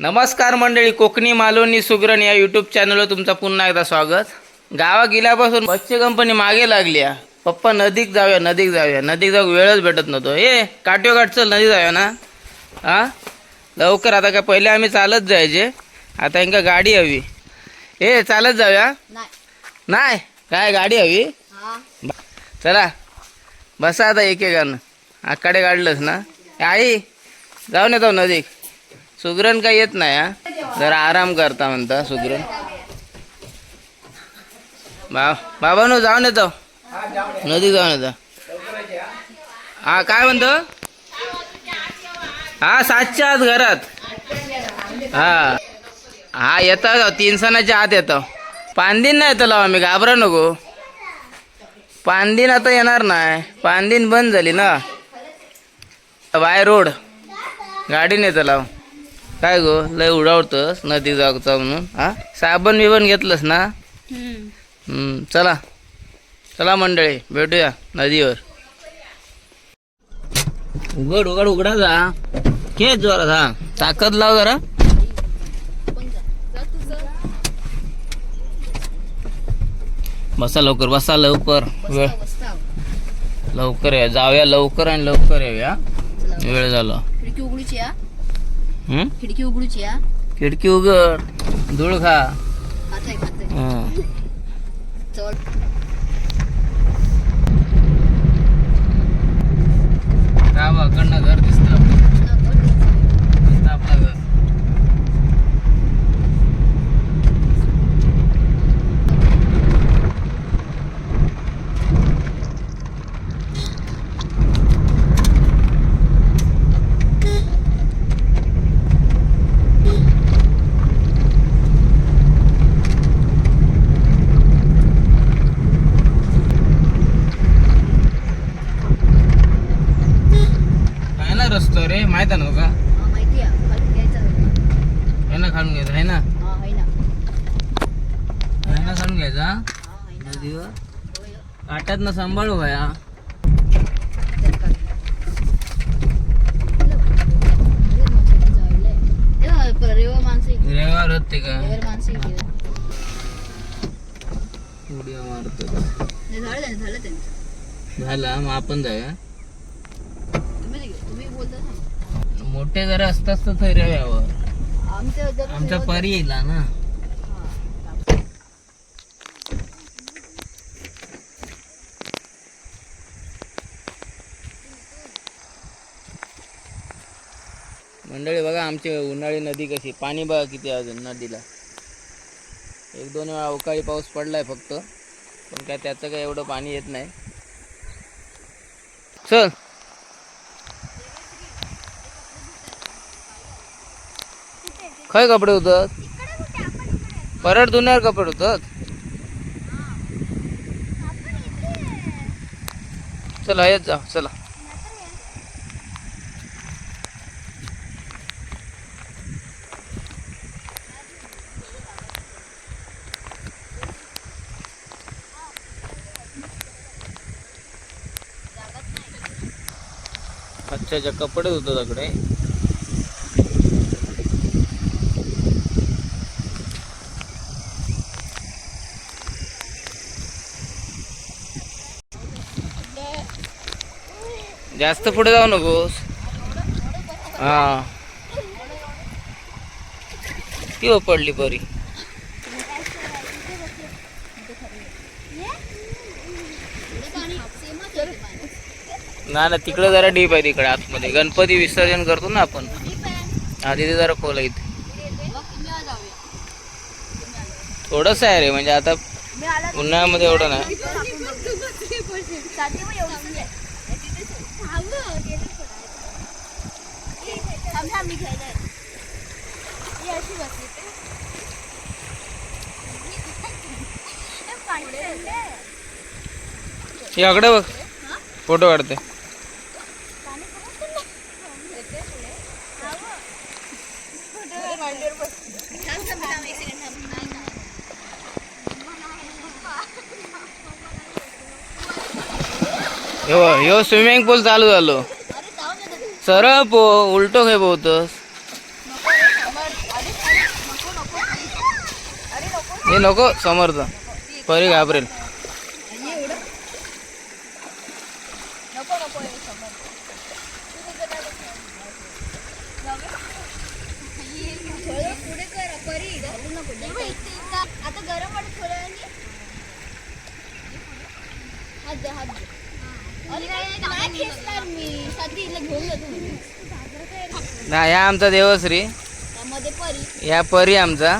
नमस्कार मंडळी कोकणी मालवणी सुगरण या यूट्यूब चॅनलवर तुमचं पुन्हा एकदा स्वागत. गावा गेल्यापासून बच्चे कंपनी मागे लागली. पप्पा नदीक जाऊया नदीक जाऊया. नदीक जाऊ वेळच भेटत नव्हतो. ए काठ्यो काठ चल नदी जाऊया ना? हा? लवकर आता काय पहिले आम्ही चालत जायचे. आता इंका गाडी हवी. ए चालत जाऊया? नाही. काय गाडी हवी? हा. चला. बसा आता एकेकानं. आकडे काढलंस ना? आई जाऊ ना जाऊ नदीक सुगरण काही येत नाही हा. जरा आराम करता म्हणता सुगरण. बा बाबा जाऊन येतो. नदी जाऊन येतो. हा काय म्हणतो? हा सातच्या आत घरात. हा. हा येतो तीन सणाच्या आत येतो. पानदिन नाही येतो लावा मी घाबरा नको. पानदिन आता येणार नाही. पानदिन बंद झाली ना. By road. गाडीने येतो लाव काय ग? लय उडावतस नदी जागचा म्हणून हा? साबण बिबन घेतलंस ना? हम्म, चला. चला मंडळी भेटूया नदीवर. उघड उघड उघडा जा. खेच जोरा हा ताकद लाव जरा. बसा लवकर बसा लवकर. वेळ. लवकर या. जाऊया लवकर आणि लवकर येऊया. वेळ झाला. खिडकी उघडूची या खिडकी उघडूची खिडकी उघड. धूळ खा. खाताय खाताय. हं. चल. गावाकडनं घर दिसतं आपलं. दिसतं आपलं घर काय ना रस्तो रे माहीत आहे ना का माहिती आहे. खालून घ्यायचा आहे ना. खालून घ्यायचं आहे ना? हा आहे ना. आहे ना खालून घ्यायचा हा? आहे ना. नदीवर होय. काट्यात ना सांभाळू भया. रेवा होते का. उड्या मारतो. झाला मग आपण जाऊया तुम्ही नाही गेले. तुम्ही बोलता मोठे जरा असतात तर आमच्या दररोज आमचा परी येईल ना हा. मंडळी बघा आमची उन्हाळी नदी कशी. पाणी बघा किती आहे अजून नदीला. एक दोन वेळा अवकाळी पाऊस पडलाय फक्त. पण काय त्याचं काय एवढं पाणी येत नाही. चल. खय कपडे होतात? परत धुण्यावर कपडे होतात? चला येत जा चला. अच्छा अच्छा कपडे होतात तिकडे जास्त पुढे जाऊ नकोस. हा. ती पडली बरी. ना ना तिकडे जरा डीप आहे तिकडे आतमध्ये. गणपती विसर्जन करतो ना आपण. हा तिथे जरा खोल आहे इथे. थोडस आहे रे म्हणजे आता उन्हाळ्यामध्ये एवढं नाही. याकडे बघ. फोटो काढते. ह्यो ह्यो स्विमिंग पूल चालू झालो. सरळ पो उलटो घे पोहतस हे नको समोर जा. परी घाबरेल. आता गरम वाटत थोड्या ना या आमचा देवश्री. या परी आमचा.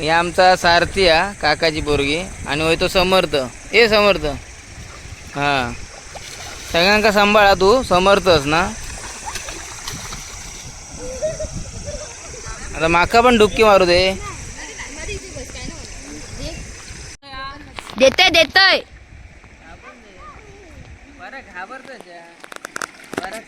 या आमचा सारथी हा काकाची पोरगी. आणि होय तो समर्थ. ए समर्थ. हां. सगळ्यांका सांभाळा तू समर्थच ना? आता माका पण डुबकी मारू दे. देतय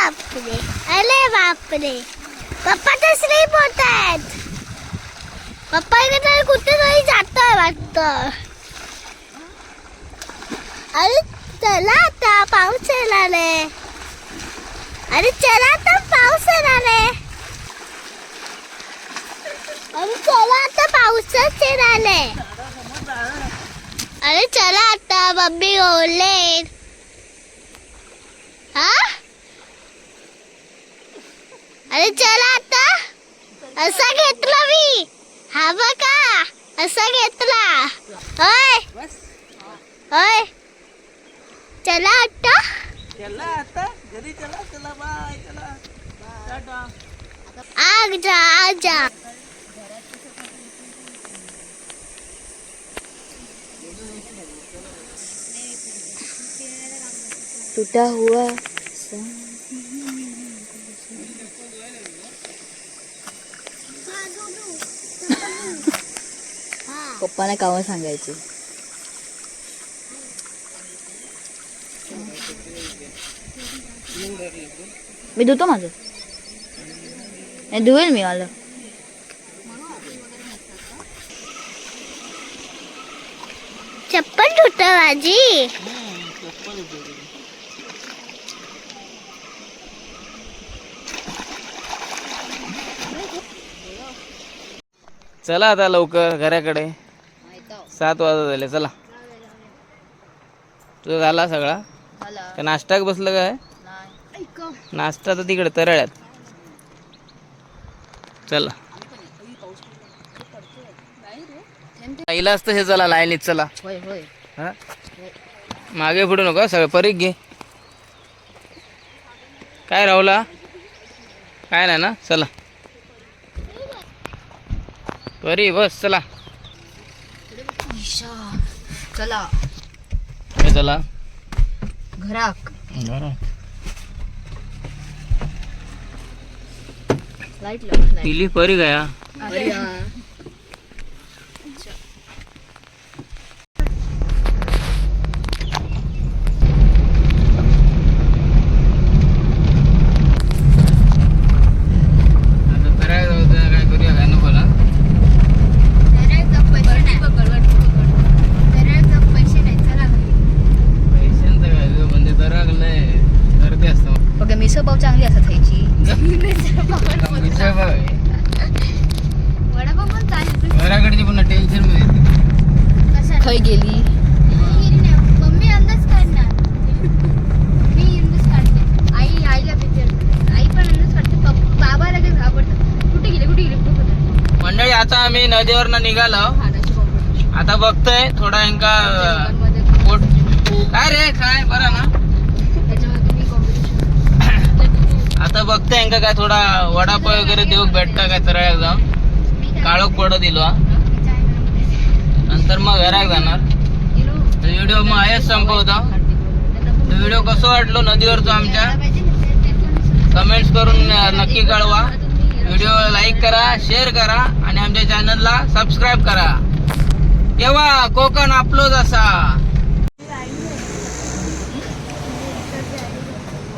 बापरे. अरे बापरे. पप्पा तर स्लीप होत आहेत पप्पा तर कुठेतरी जातोय वाटतं. अरे चला आता पाऊस येणार आहे. अरे चला आता पाऊस येणार आहे. अरे चला आता पाऊसच येणार अरे चला आता मम्मी ओले हा? अरे चला आता. असा घेतला मी. हा बघा. असा घेतला. होय. होय. चला आता. आग जा आग जा. टूटा हुआ पप्पाने कामं सांगायची. मी धुतो माझं. नाही धुवेल मी मला चप्पल तुट माझी चला आता लवकर घराकडे. सात वाजत झाले चला. तुझा झाला सगळा? का नाश्ता बसलं काय? नाश्ता तर तिकडे तरळ्यात चला. पहिला असतं हे चला लाईनीत चला. होय होय. हा? मागे पुढे नको सगळं परीक घे. काय राहुला? काय नाही ना? चला. परी बस चला. चला. हे चला? घराक. लाइट लाव तिली परी गया. घराकडची पुन्हा टेन्शनमध्ये येते खय गेली मम्मी अंदाज काढणार मी अंदाज काढते आई आईला विचार आई पण अंदाज काढते बाबा लगेच घाबरतात कुठे गेले. कुठे गेले मंडळी आता आम्ही नदीवरनं निघालो. आता बघतोय थोडा यांका काय रे काय? बरं ना. आता बघताय का काय थोडा वडापाव वगैरे देऊ भेटता काय तरळ्याक जाऊन काळोख पड दिलो नंतर मग घराक जाणार. व्हिडिओ मग आहेच संपवतो. व्हिडिओ कसं वाटलो नदीवरचा आमच्या? कमेंट्स करून नक्की कळवा. व्हिडिओ लाईक करा शेअर करा आणि आमच्या चॅनलला सबस्क्राईब करा. केव्हा? कोकण आपलोच असा.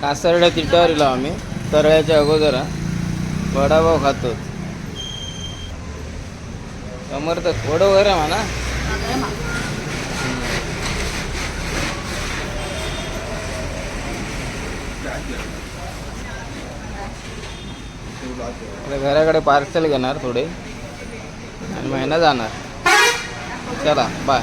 कासरड्या तिट्यावर आम्ही. तरळ्याच्या अगोदर वडापाव खातो. समर्थ थोडं वर आहे म्हणा. घराकडे पार्सल घेणार थोडे. आणि महिना जाणार. चला बाय